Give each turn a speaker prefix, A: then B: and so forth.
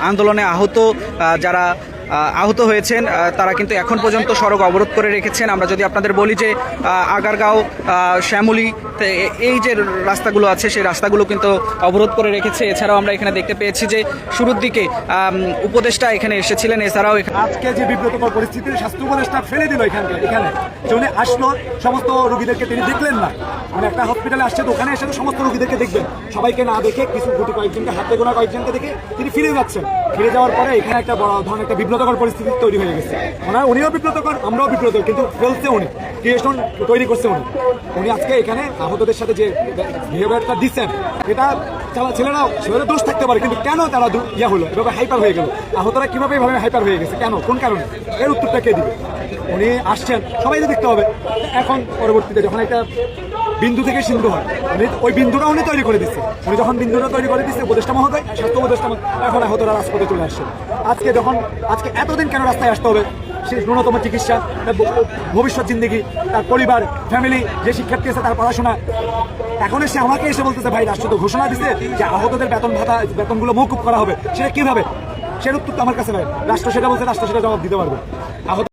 A: আন্দোলনে আহত যারা আহত হয়েছেন তারা কিন্তু এখন পর্যন্ত সড়ক অবরোধ করে রেখেছেন। আমরা যদি আপনাদের বলি যে আগারগাঁও শ্যামলী এই যে রাস্তাগুলো আছে, সেই রাস্তাগুলো কিন্তু অবরোধ করে রেখেছে। এছাড়াও আমরা এখানে দেখতে পেয়েছি যে, শুরুর দিকে উপদেষ্টা এখানে এসেছিলেন। এছাড়াও
B: আজকে যে বিব্রতকর পরিস্থিতি, স্বাস্থ্য উপদেষ্টা ফেলে দিল এখানে। যে উনি আসলো, সমস্ত রোগীদেরকে তিনি দেখলেন না। মানে একটা হসপিটালে আসছে, তো ওখানে এসে সমস্ত রোগীদেরকে দেখবেন। সবাইকে না দেখে, কিছু গুটি কয়েকজনকে, হাতে গোনা কয়েকজনকে দেখে তিনি ফিরে যাচ্ছেন। ফিরে যাওয়ার পরে এখানে একটা বড় ধরনের একটা বিব্রতকর পরিস্থিতি তৈরি হয়ে গেছে। ওনার, উনিও বিব্রতকর আমরাও বিব্রত কিন্তু ফেলছে উনি ক্রিয়েশন তৈরি করছে উনি। উনি আজকে এখানে আহতদের সাথে যে বিহেভিয়ারটা দিচ্ছেন, এটা যারা ছেলেরাও ছেলেরা দোষ থাকতে পারে, কিন্তু কেন তারা ইয়া হলো, এভাবে হাইপার হয়ে গেল? আহতরা কীভাবে এভাবে হাইপার হয়ে গেছে? কেন? কোন কারণে? এর উত্তরটা কে দিবে? উনি আসছেন, সবাই দেখতে হবে। এখন পরবর্তীতে যখন একটা বিন্দু থেকে সিন্ধু হয়। উনি ওই বিন্দুটা উনি তৈরি করে দিচ্ছে উনি যখন বিন্দুটা তৈরি করে দিচ্ছে উপদেষ্টা মহোদয়, স্বাস্থ্য উপদেষ্টা এখন আহতরা রাজপথে চলে আসছে। আজকে যখন, আজকে এতদিন কেন রাস্তায় আসতে হবে? সে ন্যূনতম চিকিৎসা ভবিষ্যৎ জিন্দগি, তার পরিবার ফ্যামিলি যে শিক্ষার্থী আছে তার পড়াশোনা। এখন এসে আমাকে এসে বলতেছে, ভাই, রাষ্ট্র তো ঘোষণা দিছে যে আহতদের বেতন ভাতা, বেতনগুলো মৌকুব করা হবে। সেটা কীভাবে সেটা উত্তর তো আমার কাছে নাই। রাষ্ট্র সেটা বলছে, রাষ্ট্র সেটা জবাব দিতে পারবে। আহত